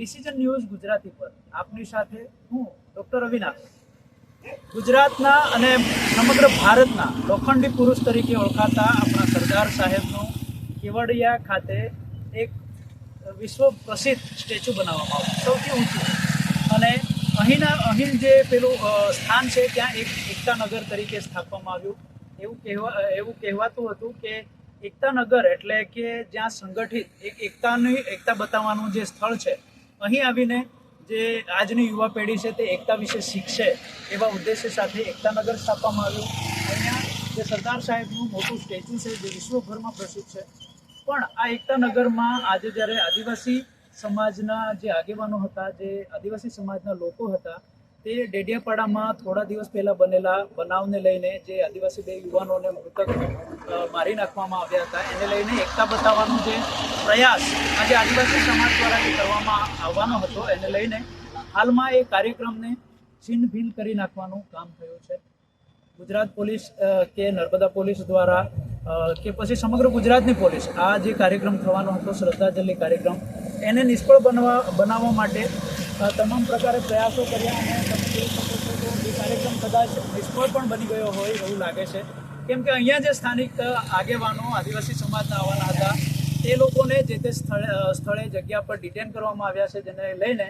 Decision news Gujarati પર. આપની સાથે હું ડૉક્ટર અવિનાશ. ગુજરાતના અને સમગ્ર ભારતના લોખંડી પુરુષ તરીકે ઓળખાતા આપણા સરદાર સાહેબનું કેવડિયા ખાતે એક વિશ્વ પ્રસિદ્ધ સ્ટેચ્યુ બનાવવામાં આવ્યું. સૌથી ઊંચું. અને અહીંના, અહીં જે પેલું સ્થાન છે, ત્યાં એક એકતાનગર તરીકે સ્થાપવામાં આવ્યું. એવું કહેવા, એવું કહેવાતું હતું કે એકતાનગર એટલે કે જ્યાં સંગઠિત, એક એકતાની, એકતા બતાવવાનું જે સ્થળ છે અહીં આવીને જે આજની યુવા પેઢી છે તે એકતા વિશે શીખશે એવા ઉદ્દેશ્ય સાથે એકતાનગર સ્થાપવામાં આવ્યું. અહીંયા જે સરદાર સાહેબનું મોટું સ્ટેચ્યુ છે, જે વિશ્વભરમાં પ્રસિદ્ધ છે, પણ આ એકતા નગરમાં આજે જ્યારે આદિવાસી સમાજના જે આગેવાનો હતા, જે આદિવાસી સમાજના લોકો હતા તે ડેડિયાપાડામાં થોડા દિવસ પહેલા બનેલા બનાવને લઈને જે આદિવાસી બે યુવાનોને મૃતક મારી નાખવામાં આવ્યા હતા. એને લઈને એકતા બતાવવાનો જે પ્રયાસ આજે આદિવાસી સમાજ દ્વારા જે કરવામાં આવવાનો હતો, એને લઈને હાલમાં એ કાર્યક્રમને છીન ભીન કરી નાખવાનું કામ થયું છે. ગુજરાત પોલીસ કે નર્મદા પોલીસ દ્વારા કે પછી સમગ્ર ગુજરાતની પોલીસ, આ જે કાર્યક્રમ થવાનો હતો, શ્રદ્ધાંજલિ કાર્યક્રમ, એને નિષ્ફળ બનવા, બનાવવા માટે તમામ પ્રકારે પ્રયાસો કર્યા અને તમે જોઈ શકો છો તો એ કાર્યક્રમ કદાચ નિષ્ફળ પણ બની ગયો હોય એવું લાગે છે. કેમ કે અહીંયા જે સ્થાનિક આગેવાનો, આદિવાસી સમાજના આવવાના હતા, તે લોકોને જે તે સ્થળે સ્થળે જગ્યા પર ડિટેન કરવામાં આવ્યા છે, જેને લઈને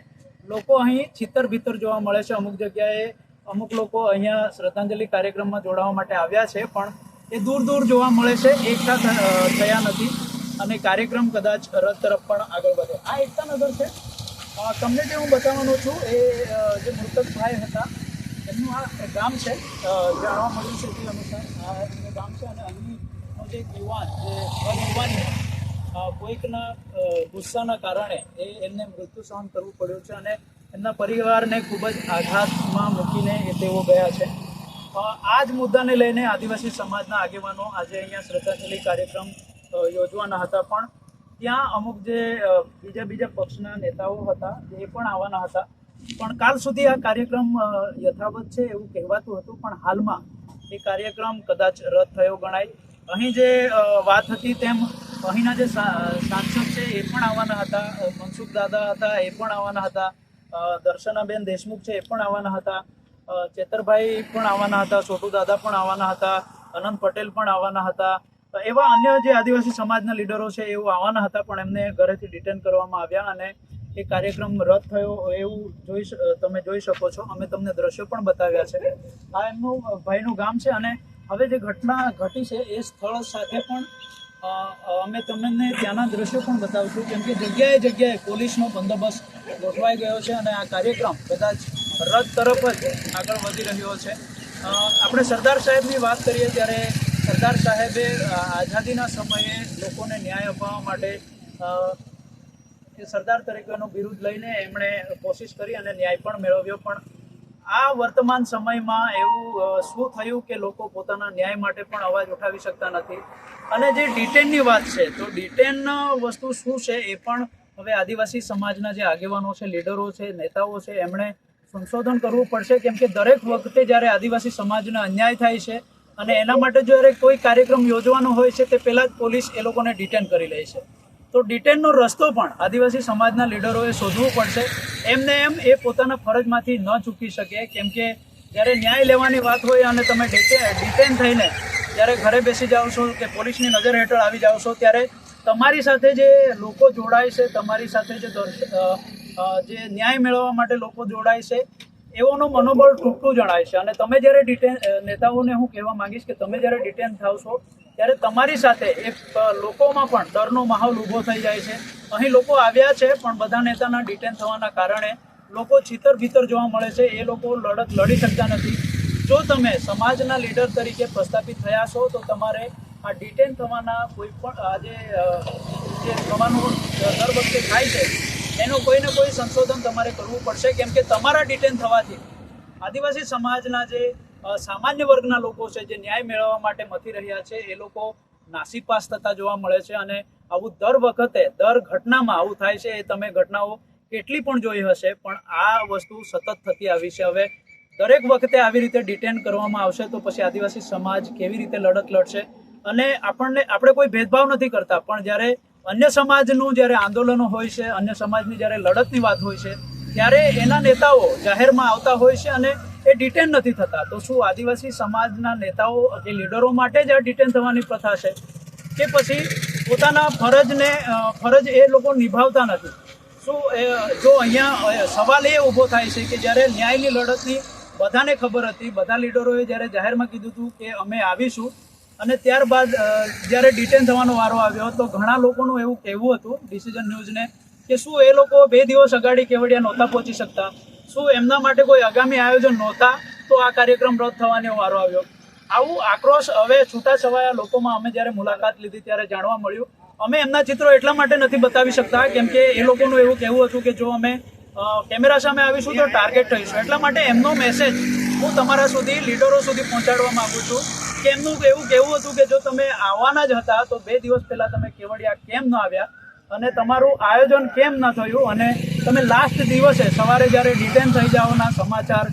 લોકો અહીં છિત્તર ભીતર જોવા મળે છે. અમુક જગ્યાએ અમુક લોકો અહીંયા શ્રદ્ધાંજલિ કાર્યક્રમમાં જોડાવા માટે આવ્યા છે, પણ એ દૂર દૂર જોવા મળે છે, એકઠા થયા નથી. અને કાર્યક્રમ કદાચ રદ તરફ પણ આગળ વધે. આ એકતા નગર છે. તમને જે હું બતાવવાનો છું, એ જે મૃતક ભાઈ હતા, એમનું આ ગામ છે. જાણવા મળ્યું છે તે અનુસાર આ એમનું ગામ છે અને અહીંનો જે યુવાન જે યુવાન કોઈકના ગુસ્સાના કારણે એ એમને મૃત્યુ સહન કરવું પડ્યું છે અને એમના પરિવારને ખૂબ જ આઘાતમાં મૂકીને એ તેઓ ગયા છે. આ જ મુદ્દાને લઈને આદિવાસી સમાજના આગેવાનો આજે અહીંયા શ્રદ્ધાંજલિ કાર્યક્રમ યોજવાના હતા. પણ ત્યાં અમુક જે બીજા બીજા પક્ષના નેતાઓ હતા, એ પણ આવવાના હતા. પણ કાલ સુધી આ કાર્યક્રમ યથાવત છે એવું કહેવાતું હતું. પણ હાલમાં એ કાર્યક્રમ કદાચ રદ થયો ગણાય. અહીં જે વાત હતી તેમ અહીંના જે સાંસદ છે એ પણ આવવાના હતા. મનસુખ દાદા હતા એ પણ આવવાના હતા. દર્શનાબેન દેશમુખ છે એ પણ આવવાના હતા. ચેતરભાઈ પણ આવવાના હતા, છોટુ દાદા પણ આવવાના હતા, અનંત પટેલ પણ આવવાના હતા. એવા અન્ય જે આદિવાસી સમાજના લીડરો છે એવું આવવાના હતા, પણ એમને ઘરેથી ડિટેન કરવામાં આવ્યા અને એ કાર્યક્રમ રદ થયો. એવું જોઈ તમે જોઈ શકો છો. અમે તમને દ્રશ્યો પણ બતાવ્યા છે. આ એમનું ભાઈનું ગામ છે અને હવે જે ઘટના ઘટી છે એ સ્થળ સાથે પણ અમે તમને ત્યાંના દ્રશ્યો પણ બતાવશું. કેમ કે જગ્યાએ જગ્યાએ પોલીસનો બંદોબસ્ત ગોઠવાઈ ગયો છે અને આ કાર્યક્રમ કદાચ રદ તરફ જ આગળ વધી રહ્યો છે. આપણે સરદાર સાહેબની વાત કરીએ ત્યારે સરદાર સાહેબે આઝાદીના સમયે લોકોને ન્યાય અપાવવા માટે સરદાર તરીકેનો બિરુદ લઈને એમણે કોશિશ કરી અને ન્યાય પણ મેળવ્યો. પણ આ વર્તમાન સમયમાં એવું શું થયું કે લોકો પોતાના ન્યાય માટે પણ અવાજ ઉઠાવી શકતા નથી? અને જે ડિટેનની વાત છે, તો ડિટેન વસ્તુ શું છે એ પણ હવે આદિવાસી સમાજના જે આગેવાનો છે, લીડરો છે, નેતાઓ છે, એમણે સંશોધન કરવું પડશે, કેમ કે દરેક વખતે જ્યારે આદિવાસી સમાજને અન્યાય થાય છે અને એના માટે જ્યારે કોઈ કાર્યક્રમ યોજવાનો હોય છે, તે પહેલાં જ પોલીસ એ લોકોને ડિટેન કરી લે છે. તો ડિટેનનો રસ્તો પણ આદિવાસી સમાજના લીડરોએ શોધવો પડશે. એમને એમ એ પોતાના ફરજમાંથી ન ચૂકી શકે, કેમ કે જ્યારે ન્યાય લેવાની વાત હોય અને તમે ડિટેન થઈને જ્યારે ઘરે બેસી જાઓ છો કે પોલીસની નજર હેઠળ આવી જાઓ છો, ત્યારે તમારી સાથે જે લોકો જોડાય છે, તમારી સાથે જે જે ન્યાય મેળવવા માટે લોકો જોડાય છે એઓનું મનોબળ તૂટતું જણાય છે. અને તમે જ્યારે ડિટેન નેતાઓને હું કહેવા માંગીશ કે તમે જ્યારે ડિટેન થાવ છો, ત્યારે તમારી સાથે એક લોકોમાં પણ ડરનો માહોલ ઊભો થઈ જાય છે. અહીં લોકો આવ્યા છે, પણ બધા નેતાના ડિટેન થવાના કારણે લોકો છીતર ભીતર જોવા મળે છે. એ લોકો લડત લડી શકતા નથી. જો તમે સમાજના લીડર તરીકે પ્રસ્થાપિત થયા છો, તો તમારે આ ડિટેન થવાના કોઈ પણ આજે જે થવાનું દર વખતે થાય છે એનું કોઈ ને કોઈ સંશોધન તમારે કરવું પડશે, કેમ કે તમારા ડિટેન થવાથી. આદિવાસી સમાજના જે સામાન્ય વર્ગના લોકો છે, જે ન્યાય મેળવવા માટે મથી રહ્યા છે, એ લોકો નાસીપાસ થતા જોવા મળે છે અને આવું દર વખતે, દર ઘટનામાં આવું થાય છે, એ તમે ઘટનાઓ કેટલી પણ જોઈ હશે, પણ આ વસ્તુ સતત થતી આવી છે. હવે દરેક વખતે આવી રીતે ડિટેન કરવામાં આવશે તો પછી આદિવાસી સમાજ કેવી રીતે લડત લડશે? અને આપણને, આપણે કોઈ ભેદભાવ નથી કરતા, પણ જ્યારે અન્ય સમાજનું જ્યારે આંદોલનો હોય છે, અન્ય સમાજની જ્યારે લડતની વાત હોય છે, ત્યારે એના નેતાઓ જાહેરમાં આવતા હોય છે અને એ ડિટેન નથી થતા. તો શું આદિવાસી સમાજના નેતાઓ કે લીડરો માટે જ આ ડિટેન થવાની પ્રથા છે? કે પછી પોતાના ફરજને ફરજ એ લોકો નિભાવતા નથી. શું, એ, જો અહીંયા સવાલ એ ઊભો થાય છે કે જ્યારે ન્યાયની લડતની બધાને ખબર હતી, બધા લીડરોએ જ્યારે જાહેરમાં કીધું હતું કે અમે આવીશું અને ત્યારબાદ જ્યારે ડિટેન થવાનો વારો આવ્યો તો ઘણા લોકોનું એવું કહેવું હતું ડિસિઝન ન્યૂઝને કે શું એ લોકો બે દિવસ અગાડી કેવડિયા નહોતા પહોંચી શકતા? શું એમના માટે કોઈ આગામી આયોજન નહોતા? તો આ કાર્યક્રમ રદ થવાનો વારો આવ્યો. આવું આક્રોશ હવે છૂટાછવાયા લોકોમાં અમે જ્યારે મુલાકાત લીધી ત્યારે જાણવા મળ્યું. અમે એમના ચિત્રો એટલા માટે નથી બતાવી શકતા, કેમ કે એ લોકોનું એવું કહેવું હતું કે જો અમે કેમેરા સામે આવીશું તો ટાર્ગેટ થઈશું. એટલા માટે એમનો મેસેજ હું તમારા સુધી, લીડરો સુધી પહોંચાડવા માગું છું. એમનું એવું કેવું હતું કે જો તમે આવવાના જ હતા, તો બે દિવસ પહેલા તમે કેવડિયા કેમ ન આવ્યા? અને તમારું આયોજન કેમ ન થયું? અને તમે લાસ્ટ દિવસે સવારે જ્યારે ડિટેન થઈ જાઓના સમાચાર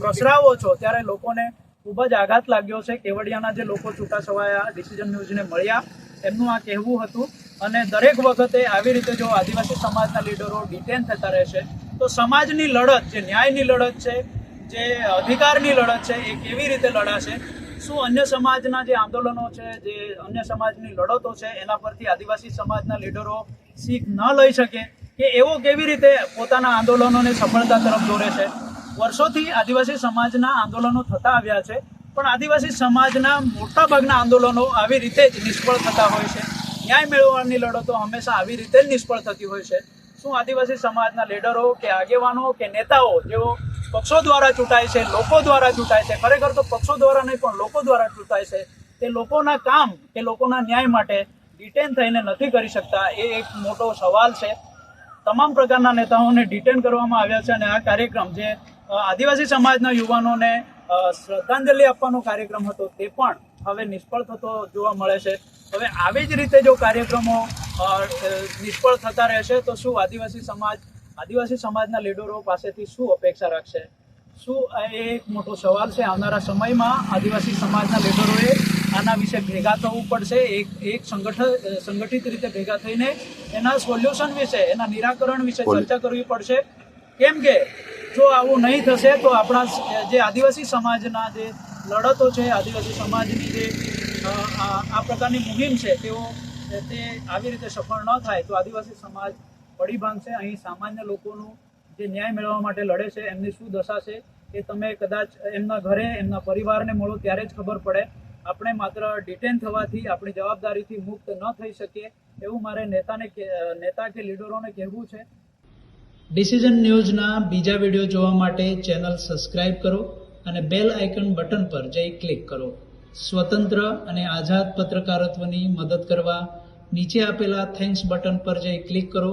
પ્રસરાવો છો, ત્યારે લોકોને ખૂબ જ આઘાત લાગ્યો છે કેવડિયાના જે લોકો છૂટા છવાયા ડિસિઝન ન્યૂઝને મળ્યા, એમનું આ કહેવું હતું. અને દરેક વખતે આવી રીતે જો આદિવાસી સમાજના લીડરો ડિટેન થતા રહેશે, તો સમાજની લડત, જે ન્યાયની લડત છે, જે અધિકારની લડત છે, એ કેવી રીતે લડાશે? શું અન્ય સમાજના જે આંદોલનો છે, જે અન્ય સમાજની લડતો છે, એના પરથી આદિવાસી સમાજના લીડરો શીખ ન લઈ શકે, કે એવો કેવી રીતે પોતાના આંદોલનોને સફળતા તરફ દોરે છે? વર્ષોથી આદિવાસી સમાજના આંદોલનો થતા આવ્યા છે, પણ આદિવાસી સમાજના મોટાભાગના આંદોલનો આવી રીતે જ નિષ્ફળ થતા હોય છે. ન્યાય મેળવવાની લડતો હંમેશા આવી રીતે જ નિષ્ફળ થતી હોય છે. શું આદિવાસી સમાજના લીડરો કે આગેવાનો કે નેતાઓ જેઓ પક્ષો દ્વારા ચૂંટાય છે, લોકો દ્વારા ચૂંટાય છે. ખરેખર તો પક્ષો દ્વારા નહીં, પણ લોકો દ્વારા ચૂંટાય છે. તે લોકોના કામ કે લોકોના ન્યાય માટે ડિટેન થઈને નથી કરી શકતા. એ એક મોટો સવાલ છે. તમામ પ્રકારના નેતાઓને ડિટેન કરવામાં આવ્યા છે અને આ કાર્યક્રમ જે આદિવાસી સમાજના યુવાનોને શ્રદ્ધાંજલિ આપવાનો કાર્યક્રમ હતો, તે પણ હવે નિષ્ફળ થતો જોવા મળે છે. હવે આવી જ રીતે જો કાર્યક્રમો નિષ્ફળ થતા રહેશે, તો શું આદિવાસી સમાજ આદિવાસી સમાજના લીડરો પાસેથી શું અપેક્ષા રાખશે? શું આ એ એક મોટો સવાલ છે? આવનારા સમયમાં આદિવાસી સમાજના લીડરોએ આના વિશે ભેગા થવું પડશે એક એક સંગઠન સંગઠિત રીતે ભેગા થઈને એના સોલ્યુશન વિશે એના નિરાકરણ વિશે ચર્ચા કરવી પડશે. કેમ કે જો આવું નહીં થશે તો આપણા જે આદિવાસી સમાજના જે લડતો છે આદિવાસી સમાજની જે આ આ પ્રકારની મુહિમ છે તેઓ તે આવી રીતે સફળ ન થાય તો આદિવાસી સમાજ પડી ભાંગશે અહીં સામાન્ય લોકોનું જે ન્યાય મેળવવા માટે લડે છે, એમની શું દશા છે, એ તમે કદાચ એમના ઘરે, એમના પરિવારને મળો ત્યારે જ ખબર પડે. આપણે માત્ર ડિટેન થવાથી, આપણી જવાબદારીથી મુક્ત ન થઈ શકીએ એવું મારે નેતાને નેતા કે લીડરોને કહેવું છે. ડિસિઝન ન્યૂઝના બીજા વીડિયો જોવા માટે ચેનલ સબસ્ક્રાઇબ કરો અને બેલ આઇકન બટન પર જઈ ક્લિક કરો. સ્વતંત્ર અને આઝાદ પત્રકારત્વની મદદ કરવા નીચે આપેલા થેન્ક્સ બટન પર જઈ ક્લિક કરો.